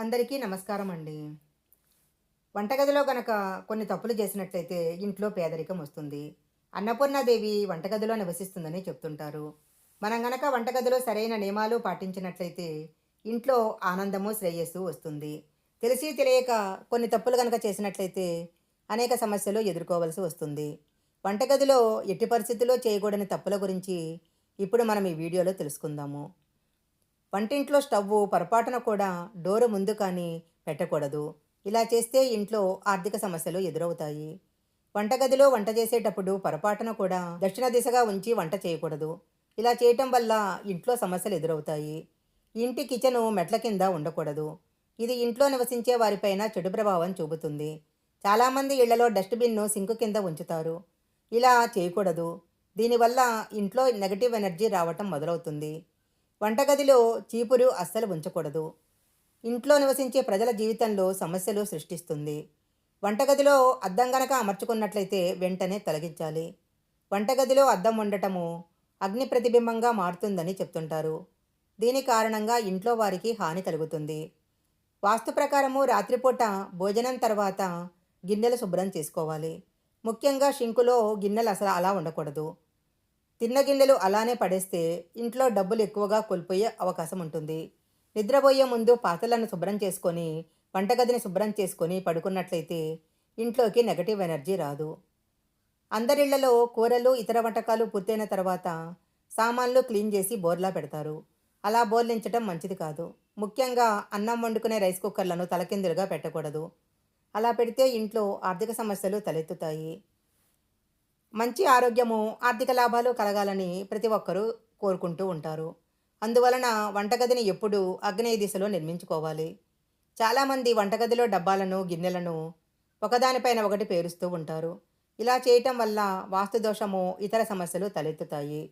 అందరికీ నమస్కారం అండి వంటగదిలో గనక కొన్ని తప్పులు చేసినట్లయితే ఇంట్లో పేదరికం వస్తుంది. అన్నపూర్ణాదేవి వంటగదిలో నివసిస్తుందని చెప్తుంటారు. మనం గనక వంటగదిలో సరైన నియమాలు పాటించినట్లయితే ఇంట్లో ఆనందము శ్రేయస్సు వస్తుంది. తెలిసి తెలియక కొన్ని తప్పులు గనక చేసినట్లయితే అనేక సమస్యలు ఎదుర్కోవలసి వస్తుంది. వంటగదిలో ఎట్టి పరిస్థితుల్లో చేయకూడని తప్పుల గురించి ఇప్పుడు మనం ఈ వీడియోలో తెలుసుకుందాము. వంటింట్లో స్టవ్ పొరపాటున కూడా డోరు ముందు కానీ పెట్టకూడదు. ఇలా చేస్తే ఇంట్లో ఆర్థిక సమస్యలు ఎదురవుతాయి. వంటగదిలో వంట చేసేటప్పుడు పొరపాటున కూడా దక్షిణ దిశగా ఉంచి వంట చేయకూడదు. ఇలా చేయటం వల్ల ఇంట్లో సమస్యలు ఎదురవుతాయి. ఇంటి కిచెను మెట్ల కింద ఉండకూడదు. ఇది ఇంట్లో నివసించే వారిపైన చెడు ప్రభావం చూపుతుంది. చాలామంది ఇళ్ళలో డస్ట్బిన్ను సింకు కింద ఉంచుతారు. ఇలా చేయకూడదు. దీనివల్ల ఇంట్లో నెగటివ్ ఎనర్జీ రావటం మొదలవుతుంది. వంటగదిలో చీపురు అస్సలు ఉంచకూడదు. ఇంట్లో నివసించే ప్రజల జీవితంలో సమస్యలు సృష్టిస్తుంది. వంటగదిలో అద్దం గనక అమర్చుకున్నట్లయితే వెంటనే తొలగించాలి. వంటగదిలో అద్దం ఉండటము అగ్ని ప్రతిబింబంగా మారుతుందని చెప్తుంటారు. దీని కారణంగా ఇంట్లో వారికి హాని కలుగుతుంది వాస్తు ప్రకారము రాత్రిపూట భోజనం తర్వాత గిన్నెలు శుభ్రం చేసుకోవాలి. ముఖ్యంగా షింకులో గిన్నెలు అసలు అలా ఉండకూడదు. తిన్న గిన్నెలు అలానే పడేస్తే ఇంట్లో డబ్బులు ఎక్కువగా కోల్పోయే అవకాశం ఉంటుంది. నిద్రపోయే ముందు పాత్రలను శుభ్రం చేసుకొని వంటగదిని శుభ్రం చేసుకొని పడుకున్నట్లయితే ఇంట్లోకి నెగటివ్ ఎనర్జీ రాదు. అందరిళ్ళలో కూరలు ఇతర వంటకాలు పూర్తయిన తర్వాత సామాన్లు క్లీన్ చేసి బోర్లా పెడతారు. అలా బోర్లించటం మంచిది కాదు. ముఖ్యంగా అన్నం వండుకునే రైస్ కుక్కర్లను తలకిందులుగా పెట్టకూడదు. అలా పెడితే ఇంట్లో ఆర్థిక సమస్యలు తలెత్తుతాయి. మంచి ఆరోగ్యము ఆర్థిక లాభాలు కలగాలని ప్రతి ఒక్కరూ కోరుకుంటూ ఉంటారు. అందువలన వంటగదిని ఎప్పుడూ అగ్నేయ దిశలో నిర్మించుకోవాలి. చాలామంది వంటగదిలో డబ్బాలను గిన్నెలను ఒకదానిపైన ఒకటి పేరుస్తూ ఉంటారు. ఇలా చేయటం వల్ల వాస్తు దోషము ఇతర సమస్యలు తలెత్తుతాయి.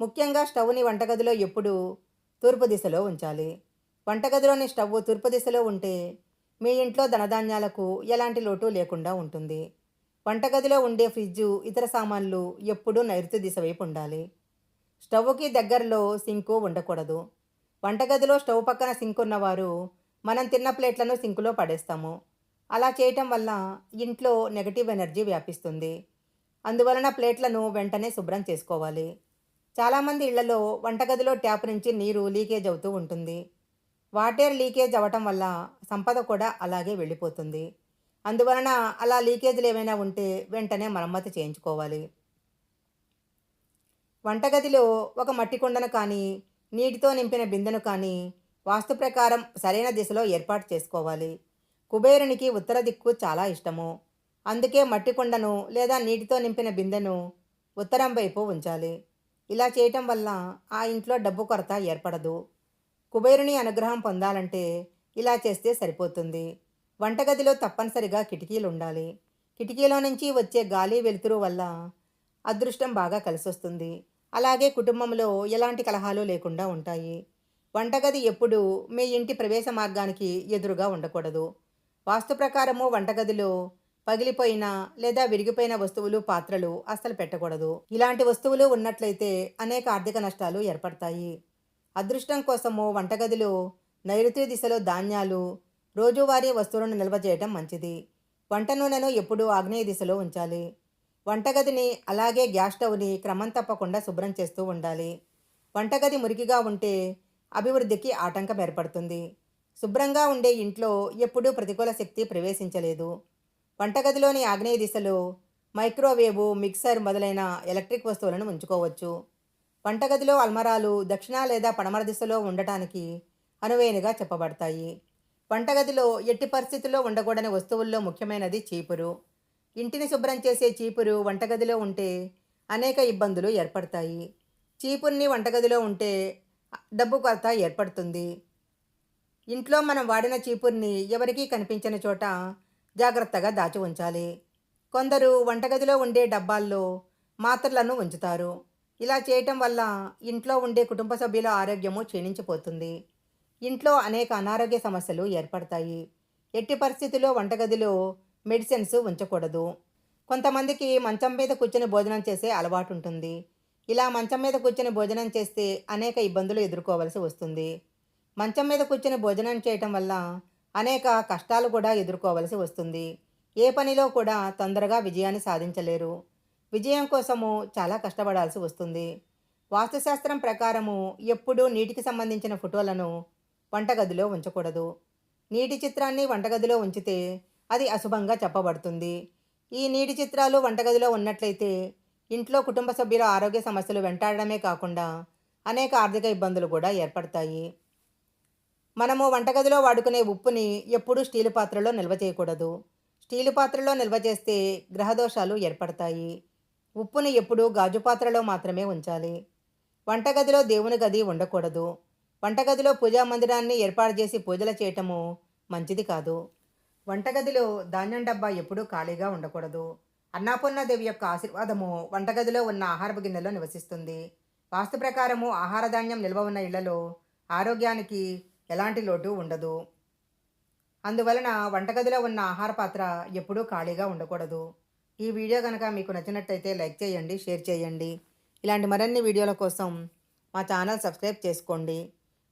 ముఖ్యంగా స్టవ్ని వంటగదిలో ఎప్పుడూ తూర్పు దిశలో ఉంచాలి. వంటగదిలోని స్టవ్ తూర్పు దిశలో ఉంటే మీ ఇంట్లో ధనధాన్యాలకు ఎలాంటి లోటు లేకుండా ఉంటుంది. వంటగదిలో ఉండే ఫ్రిడ్జు ఇతర సామాన్లు ఎప్పుడూ నైరుతి దిశ వైపు ఉండాలి. స్టవ్కి దగ్గరలో సింకు ఉండకూడదు. వంటగదిలో స్టవ్ పక్కన సింక్ ఉన్నవారు మనం తిన్న ప్లేట్లను సింకులో పడేస్తాము. అలా చేయటం వల్ల ఇంట్లో నెగటివ్ ఎనర్జీ వ్యాపిస్తుంది. అందువలన ప్లేట్లను వెంటనే శుభ్రం చేసుకోవాలి. చాలామంది ఇళ్ళలో వంటగదిలో ట్యాప్ నుంచి నీరు లీకేజ్ అవుతూ ఉంటుంది. వాటర్ లీకేజ్ అవ్వటం వల్ల సంపద కూడా అలాగే వెళ్ళిపోతుంది. అందువలన అలా లీకేజ్లు ఏమైనా ఉంటే వెంటనే మరమ్మతు చేయించుకోవాలి. వంటగదిలో ఒక మట్టి కుండను కానీ నీటితో నింపిన బిందెను కానీ వాస్తు ప్రకారం సరైన దిశలో ఏర్పాటు చేసుకోవాలి. కుబేరునికి ఉత్తర దిక్కు చాలా ఇష్టము. అందుకే మట్టి కుండను లేదా నీటితో నింపిన బిందెను ఉత్తరం వైపు ఉంచాలి. ఇలా చేయటం వల్ల ఆ ఇంట్లో డబ్బు కొరత ఏర్పడదు. కుబేరుని అనుగ్రహం పొందాలంటే ఇలా చేస్తే సరిపోతుంది. వంటగదిలో తప్పనిసరిగా కిటికీలు ఉండాలి కిటికీలో నుంచి వచ్చే గాలి వెలుతురు వల్ల అదృష్టం బాగా కలిసొస్తుంది. అలాగే కుటుంబంలో ఎలాంటి కలహాలు లేకుండా ఉంటాయి. వంటగది ఎప్పుడూ మీ ఇంటి ప్రవేశ మార్గానికి ఎదురుగా ఉండకూడదు. వాస్తు ప్రకారము వంటగదిలో పగిలిపోయిన లేదా విరిగిపోయిన వస్తువులు పాత్రలు అస్సలు పెట్టకూడదు. ఇలాంటి వస్తువులు ఉన్నట్లయితే అనేక ఆర్థిక నష్టాలు ఏర్పడతాయి. అదృష్టం కోసము వంటగదిలో నైరుతి దిశలో ధాన్యాలు రోజువారీ వస్తువులను నిల్వ చేయడం మంచిది. వంట నూనెను ఎప్పుడూ ఆగ్నేయ దిశలో ఉంచాలి. వంటగదిని అలాగే గ్యాస్ స్టవ్ని క్రమం తప్పకుండా శుభ్రం చేస్తూ ఉండాలి. వంటగది మురికిగా ఉంటే అభివృద్ధికి ఆటంకం ఏర్పడుతుంది. శుభ్రంగా ఉండే ఇంట్లో ఎప్పుడూ ప్రతికూల శక్తి ప్రవేశించలేదు. వంటగదిలోని ఆగ్నేయ దిశలో మైక్రోవేవ్ మిక్సర్ మొదలైన ఎలక్ట్రిక్ వస్తువులను ఉంచుకోవచ్చు. వంటగదిలో అల్మరాలు దక్షిణ లేదా పడమర దిశలో ఉండటానికి అనువైనగా చెప్పబడతాయి. వంటగదిలో ఎట్టి పరిస్థితుల్లో ఉండకూడని వస్తువుల్లో ముఖ్యమైనది చీపురు. ఇంటిని శుభ్రం చేసే చీపురు వంటగదిలో ఉంటే అనేక ఇబ్బందులు ఏర్పడతాయి. చీపుర్ని వంటగదిలో ఉంటే డబ్బు కొరత ఏర్పడుతుంది. ఇంట్లో మనం వాడిన చీపుర్ని ఎవరికీ కనిపించని చోట జాగ్రత్తగా దాచి ఉంచాలి. కొందరు వంటగదిలో ఉండే డబ్బాల్లో మాత్రలను ఉంచుతారు. ఇలా చేయటం వల్ల ఇంట్లో ఉండే కుటుంబ సభ్యుల ఆరోగ్యము క్షీణించిపోతుంది. ఇంట్లో అనేక అనారోగ్య సమస్యలు ఏర్పడతాయి. ఎట్టి పరిస్థితుల్లో వంటగదిలో మెడిసిన్స్ ఉంచకూడదు. కొంతమందికి మంచం మీద కూర్చొని భోజనం చేసే అలవాటు ఉంటుంది ఇలా మంచం మీద కూర్చొని భోజనం చేస్తే అనేక ఇబ్బందులు ఎదుర్కోవలసి వస్తుంది. మంచం మీద కూర్చొని భోజనం చేయటం వల్ల అనేక కష్టాలు కూడా ఎదుర్కోవలసి వస్తుంది. ఏ పనిలో కూడా తొందరగా విజయాన్ని సాధించలేరు. విజయం కోసము చాలా కష్టపడాల్సి వస్తుంది. వాస్తుశాస్త్రం ప్రకారము ఎప్పుడూ నీటికి సంబంధించిన ఫోటోలను వంటగదిలో ఉంచకూడదు. నీటి చిత్రాన్ని వంటగదిలో ఉంచితే అది అశుభంగా చెప్పబడుతుంది. ఈ నీటి చిత్రాలు వంటగదిలో ఉన్నట్లయితే ఇంట్లో కుటుంబ సభ్యుల ఆరోగ్య సమస్యలు వెంటాడడమే కాకుండా అనేక ఆర్థిక ఇబ్బందులు కూడా ఏర్పడతాయి. మనము వంటగదిలో వాడుకునే ఉప్పుని ఎప్పుడూ స్టీలు పాత్రలో నిల్వ చేయకూడదు. స్టీలు పాత్రలో నిల్వ చేస్తే గ్రహదోషాలు ఏర్పడతాయి. ఉప్పుని ఎప్పుడూ గాజు పాత్రలో మాత్రమే ఉంచాలి. వంటగదిలో దేవుని గది ఉండకూడదు. వంటగదిలో పూజా మందిరాన్ని ఏర్పాటు చేసి పూజలు చేయటము మంచిది కాదు. వంటగదిలో ధాన్యం డబ్బా ఎప్పుడూ ఖాళీగా ఉండకూడదు. అన్నపూర్ణాదేవి యొక్క ఆశీర్వాదము వంటగదిలో ఉన్న ఆహారపు గిన్నెలో నివసిస్తుంది. వాస్తు ప్రకారము ఆహార ధాన్యం నిల్వ ఉన్న ఇళ్ళలో ఆరోగ్యానికి ఎలాంటి లోటు ఉండదు. అందువలన వంటగదిలో ఉన్న ఆహార పాత్ర ఎప్పుడూ ఖాళీగా ఉండకూడదు. ఈ వీడియో కనుక మీకు నచ్చినట్టయితే లైక్ చేయండి షేర్ చేయండి. ఇలాంటి మరిన్ని వీడియోల కోసం మా ఛానల్ సబ్స్క్రైబ్ చేసుకోండి.